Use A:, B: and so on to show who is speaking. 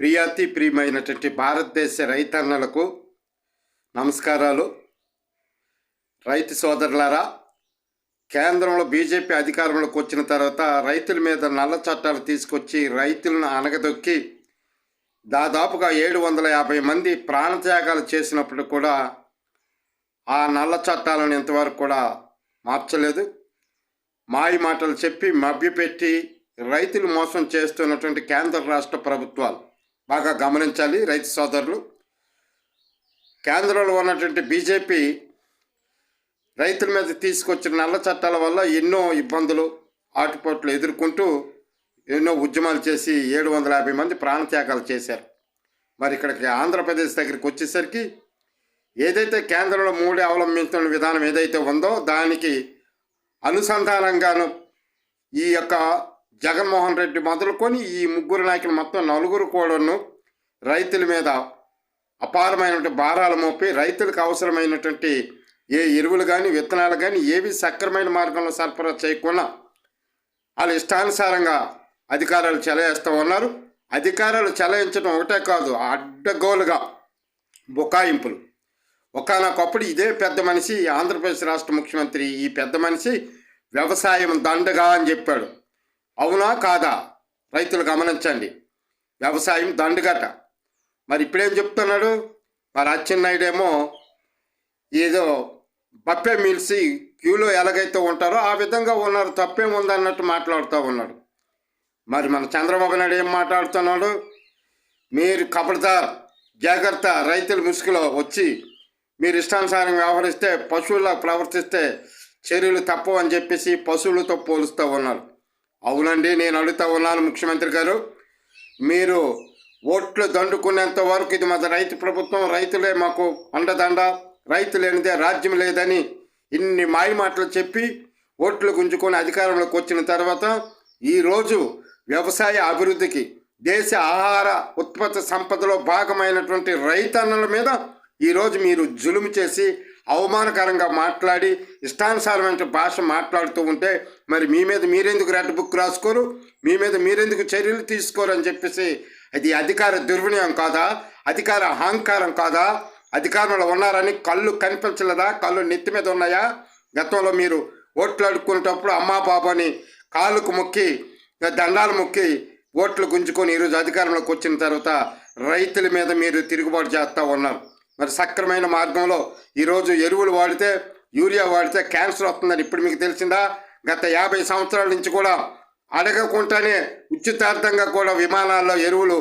A: ప్రియాతి ప్రియమైనటువంటి భారతదేశ రైతన్నలకు నమస్కారాలు. రైతు సోదరులారా కేంద్రంలో బీజేపీ అధికారంలోకి వచ్చిన తర్వాత రైతుల మీద నల్ల చట్టాలు తీసుకొచ్చి రైతులను అనగదొక్కి దాదాపుగా ఏడు వందల యాభై మంది ప్రాణత్యాగాలు చేసినప్పుడు కూడా ఆ నల్ల చట్టాలను ఇంతవరకు కూడా మార్చలేదు. మాయ మాటలు చెప్పి మభ్యపెట్టి రైతులు మోసం చేస్తున్నటువంటి కేంద్ర రాష్ట్ర ప్రభుత్వాలు. బాగా గమనించాలి రైతు సోదరులు. కేంద్రంలో ఉన్నటువంటి బీజేపీ రైతుల మీద తీసుకొచ్చిన నల్ల చట్టాల వల్ల ఎన్నో ఇబ్బందులు ఆటుపోట్లు ఎదుర్కొంటూ ఎన్నో ఉద్యమాలు చేసి ఏడు వందల యాభై మంది ప్రాణత్యాగాలు చేశారు. మరి ఇక్కడికి ఆంధ్రప్రదేశ్ దగ్గరికి వచ్చేసరికి ఏదైతే కేంద్రంలో మోడీ అవలంబించిన విధానం ఏదైతే ఉందో దానికి అనుసంధానంగాను ఈ యొక్క జగన్మోహన్ రెడ్డి మొదలుకొని ఈ ముగ్గురు నాయకులు మొత్తం నలుగురు కూడాను రైతుల మీద అపారమైనటువంటి భారాలు మోపి రైతులకు అవసరమైనటువంటి ఏ ఎరువులు కానీ విత్తనాలు కానీ ఏవి సక్రమైన మార్గంలో సరఫరా చేయకుండా వాళ్ళ ఇష్టానుసారంగా అధికారాలు చెలయేస్తూ ఉన్నారు. అధికారాలు చెలయించడం ఒకటే కాదు అడ్డగోలుగా బుకాయింపులు. ఒకనొకప్పుడు ఇదే పెద్ద మనిషి ఆంధ్రప్రదేశ్ రాష్ట్ర ముఖ్యమంత్రి ఈ పెద్ద మనిషి వ్యవసాయం దండగా అని చెప్పాడు. అవునా కాదా? రైతులు గమనించండి. వ్యవసాయం దండుగట. మరి ఇప్పుడేం చెప్తున్నాడు? మరి అచ్చెన్నాయుడేమో ఏదో బప్పే మిల్సి క్యూలో ఎలాగైతే ఉంటారో ఆ విధంగా ఉన్నారు తప్పేముందన్నట్టు మాట్లాడుతూ ఉన్నాడు. మరి మన చంద్రబాబు నాయుడు ఏం మాట్లాడుతున్నాడు? మీరు కబడదార్ జాగ్రత్త రైతుల ముసుగులో వచ్చి మీరు ఇష్టానుసారం వ్యవహరిస్తే పశువుల్లో ప్రవర్తిస్తే చర్యలు తప్పవు అని చెప్పేసి పశువులతో పోలుస్తూ ఉన్నారు. అవునండి నేను అడుగుతా ఉన్నాను ముఖ్యమంత్రి గారు. మీరు ఓట్లు దండుకునేంత వరకు ఇది మాది రైతు ప్రభుత్వం రైతులే మాకు అండదండ రైతు లేనిదే రాజ్యం లేదని ఇన్ని మాయ మాటలు చెప్పి ఓట్లు గుంజుకొని అధికారంలోకి వచ్చిన తర్వాత ఈరోజు వ్యవసాయ అభివృద్ధికి దేశ ఆహార ఉత్పత్తి సంపదలో భాగమైనటువంటి రైతన్నల మీద ఈరోజు మీరు జులుము చేసి అవమానకరంగా మాట్లాడి ఇష్టానుసారమైన భాష మాట్లాడుతూ ఉంటే మరి మీ మీద మీరెందుకు రెడ్ బుక్ రాసుకోరు? మీ మీద మీరెందుకు చర్యలు తీసుకోరు అని చెప్పేసి అది అధికార దుర్వినియోగం కాదా? అధికార అహంకారం కాదా? అధికారంలో ఉన్నారని కళ్ళు కనిపించలేదా? కళ్ళు నెత్తి మీద ఉన్నాయా? గతంలో మీరు ఓట్లు అడుక్కునేటప్పుడు అమ్మా బాబు అని కాళ్ళకు మొక్కి దండాలు మొక్కి ఓట్లు గుంజుకొని ఈరోజు అధికారంలోకి వచ్చిన తర్వాత రైతుల మీద మీరు తిరుగుబాటు చేస్తూ ఉన్నారు. మరి సక్రమైన మార్గంలో ఈరోజు ఎరువులు వాడితే యూరియా వాడితే క్యాన్సర్ వస్తుందని ఇప్పుడు మీకు తెలిసిందా? గత యాభై సంవత్సరాల నుంచి కూడా అడగకుండానే ఉచితార్థంగా కూడా విమానాల్లో ఎరువులు